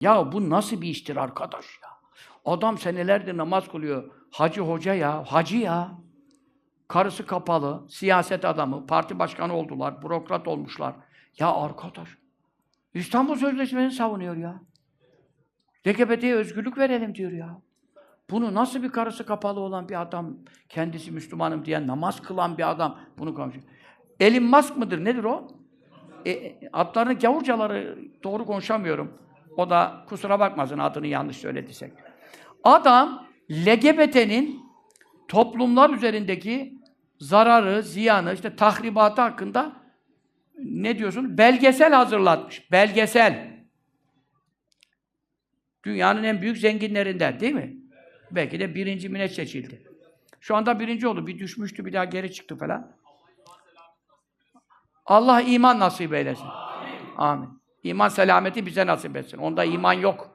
Ya bu nasıl bir iştir arkadaş ya? Adam senelerdir namaz kılıyor. Hacı hoca ya, hacı ya. Karısı kapalı, siyaset adamı, parti başkanı oldular, bürokrat olmuşlar. Ya arkadaş, İstanbul Sözleşmesi'ni savunuyor ya. LGBT'ye özgürlük verelim diyor ya. Bunu nasıl bir karısı kapalı olan bir adam, kendisi Müslümanım diye namaz kılan bir adam bunu konuşuyor. Elon Musk mıdır, nedir o? E, e, adlarını gavurcaları doğru konuşamıyorum. O da kusura bakmasın adını yanlış söylediysek. Adam LGBT'nin toplumlar üzerindeki zararı, ziyanı, işte tahribatı hakkında ne diyorsun? Belgesel hazırlatmış. Belgesel. Dünyanın en büyük zenginlerinden değil mi? Belki de birinci mi ne seçildi. Şu anda birinci oldu. Bir düşmüştü, bir daha geri çıktı falan. Allah iman nasip eylesin. Amin. İman selameti bize nasip etsin. Onda iman yok.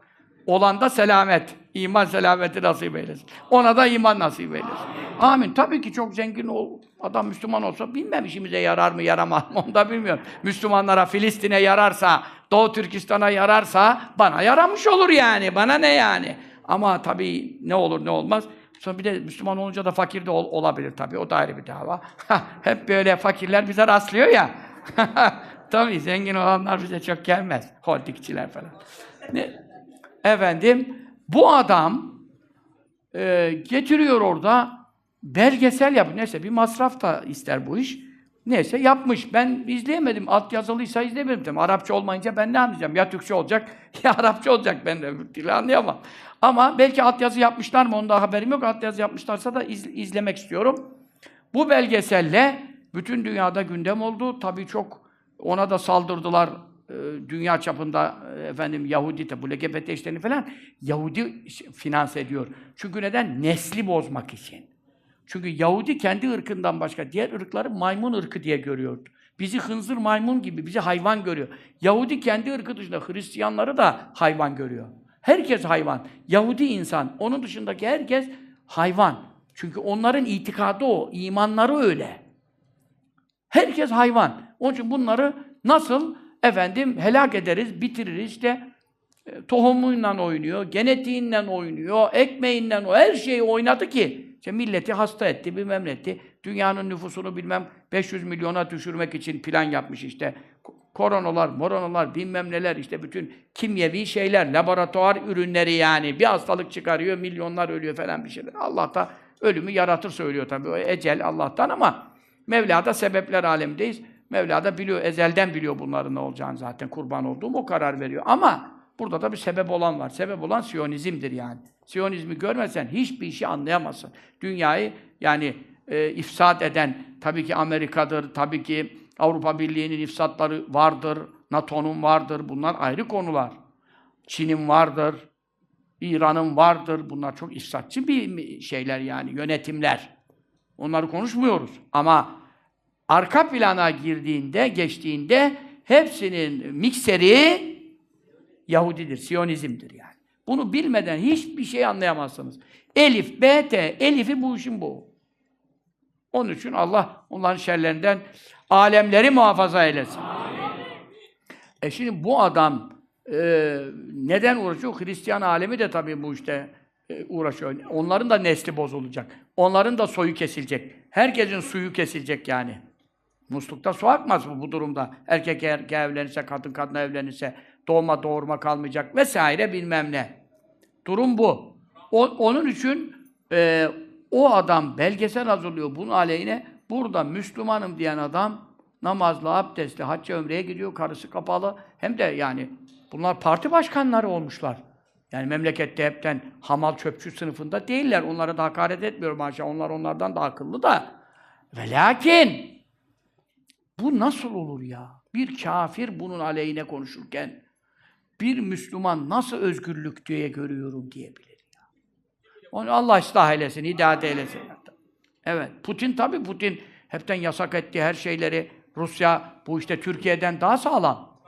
Olan da selamet. İman selameti nasip eylesin. Ona da iman nasip eylesin. Amin. Tabii ki çok zengin ol, adam Müslüman olsa bilmem işimize yarar mı yaramaz mı onu da bilmiyorum. Müslümanlara Filistin'e yararsa, Doğu Türkistan'a yararsa bana yaramış olur yani. Bana ne yani? Ama tabii ne olur ne olmaz. Sonra bir de Müslüman olunca da fakir de ol- olabilir tabii. O da ayrı bir dava. Hep böyle fakirler bize rastlıyor ya. tabii zengin olanlar bize çok gelmez. Holdikçiler falan. Ne? Efendim, bu adam e, getiriyor orada belgesel yap. Neyse bir masraf da ister bu iş. Neyse yapmış. Ben izleyemedim. Alt yazılıysa izleyemedim. Tabii. Arapça olmayınca ben ne anlayacağım? Ya Türkçe olacak ya Arapça olacak. Ben de öbür dili anlayamam. Ama belki altyazı yapmışlar mı? Onda haberim yok. Altyazı yapmışlarsa da iz- izlemek istiyorum. Bu belgeselle bütün dünyada gündem oldu. Tabii çok ona da saldırdılar e, dünya çapında e, efendim Yahudi de bu LGBT işlerini falan Yahudi finanse ediyor. Çünkü neden? Nesli bozmak için. Çünkü Yahudi kendi ırkından başka diğer ırkları maymun ırkı diye görüyor. Bizi hınzır maymun gibi, bizi hayvan görüyor. Yahudi kendi ırkı dışında Hristiyanları da hayvan görüyor. Herkes hayvan. Yahudi insan. Onun dışındaki herkes hayvan. Çünkü onların itikadı o, imanları öyle. Herkes hayvan. Onun için bunları nasıl efendim helak ederiz, bitiririz işte e, tohumuyla oynuyor, genetiğiyle oynuyor, ekmeğinden o her şeyi oynadı ki işte milleti hasta etti, bilmem ne. Dünyanın nüfusunu bilmem 500 milyona düşürmek için plan yapmış işte. Ko- Koronalar, moronalar, bilmem neler işte bütün kimyevi şeyler, laboratuvar ürünleri yani. Bir hastalık çıkarıyor, milyonlar ölüyor falan bir şeyler. Allah da ölümü yaratır söylüyor tabii. O ecel Allah'tan ama Mevla da sebepler alemindeyiz. Mevla da biliyor, ezelden biliyor bunların ne olacağını zaten. Kurban olduğum o karar veriyor. Ama burada da bir sebep olan var. Sebep olan Siyonizmdir yani. Siyonizmi görmezsen hiçbir işi anlayamazsın. Dünyayı yani e, ifsad eden tabii ki Amerika'dır, tabii ki Avrupa Birliği'nin ifsatları vardır, NATO'nun vardır. Bunlar ayrı konular. Çin'in vardır, İran'ın vardır. Bunlar çok ifsatçı bir şeyler yani, yönetimler. Onları konuşmuyoruz. Ama arka plana girdiğinde, geçtiğinde hepsinin mikseri Yahudidir, Siyonizmdir yani. Bunu bilmeden hiçbir şey anlayamazsınız. Elif, B, T, Elif'i bu işin bu. Onun için Allah onların şerlerinden alemleri muhafaza eylesin. E şimdi bu adam e, neden uğraşıyor? Hristiyan alemi de tabii bu işte e, uğraşıyor. Onların da nesli bozulacak. Onların da soyu kesilecek. Herkesin suyu kesilecek yani. Muslukta su akmaz mı bu durumda? Erkek erkeğe evlenirse, kadın kadına evlenirse, doğma doğurma kalmayacak vesaire bilmem ne. Durum bu. O- onun için e, o adam belgesel hazırlıyor bunun aleyhine. Burada Müslümanım diyen adam namazlı, abdestli, hacca ömreye gidiyor, karısı kapalı. Hem de yani bunlar parti başkanları olmuşlar. Yani memlekette hepten hamal çöpçü sınıfında değiller. Onlara da hakaret etmiyorum maşallah. Onlar onlardan da akıllı da. Ve lakin bu nasıl olur ya? Bir kafir bunun aleyhine konuşurken bir Müslüman nasıl özgürlük diye görüyorum diyebilir ya. Onu Allah ıslah eylesin, hidayet eylesin. Evet, Putin tabii Putin hepten yasak etti her şeyleri. Rusya bu işte Türkiye'den daha sağlam.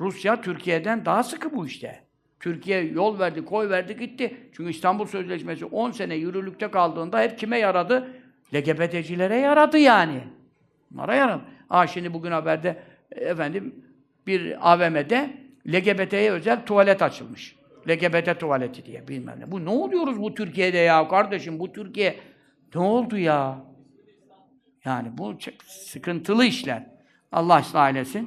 Rusya Türkiye'den daha sıkı bu işte. Türkiye yol verdi, koy verdi, gitti. Çünkü İstanbul Sözleşmesi 10 sene yürürlükte kaldığında hep kime yaradı? LGBT'cilere yaradı yani. Bunlara yaradı. Aa şimdi bugün haberde e, efendim bir AVM'de LGBT'ye özel tuvalet açılmış. LGBT tuvaleti diye bilmem ne. Bu ne oluyoruz bu Türkiye'de ya kardeşim bu Türkiye ne oldu ya? Yani bu sıkıntılı işler. Allah ıslah eylesin.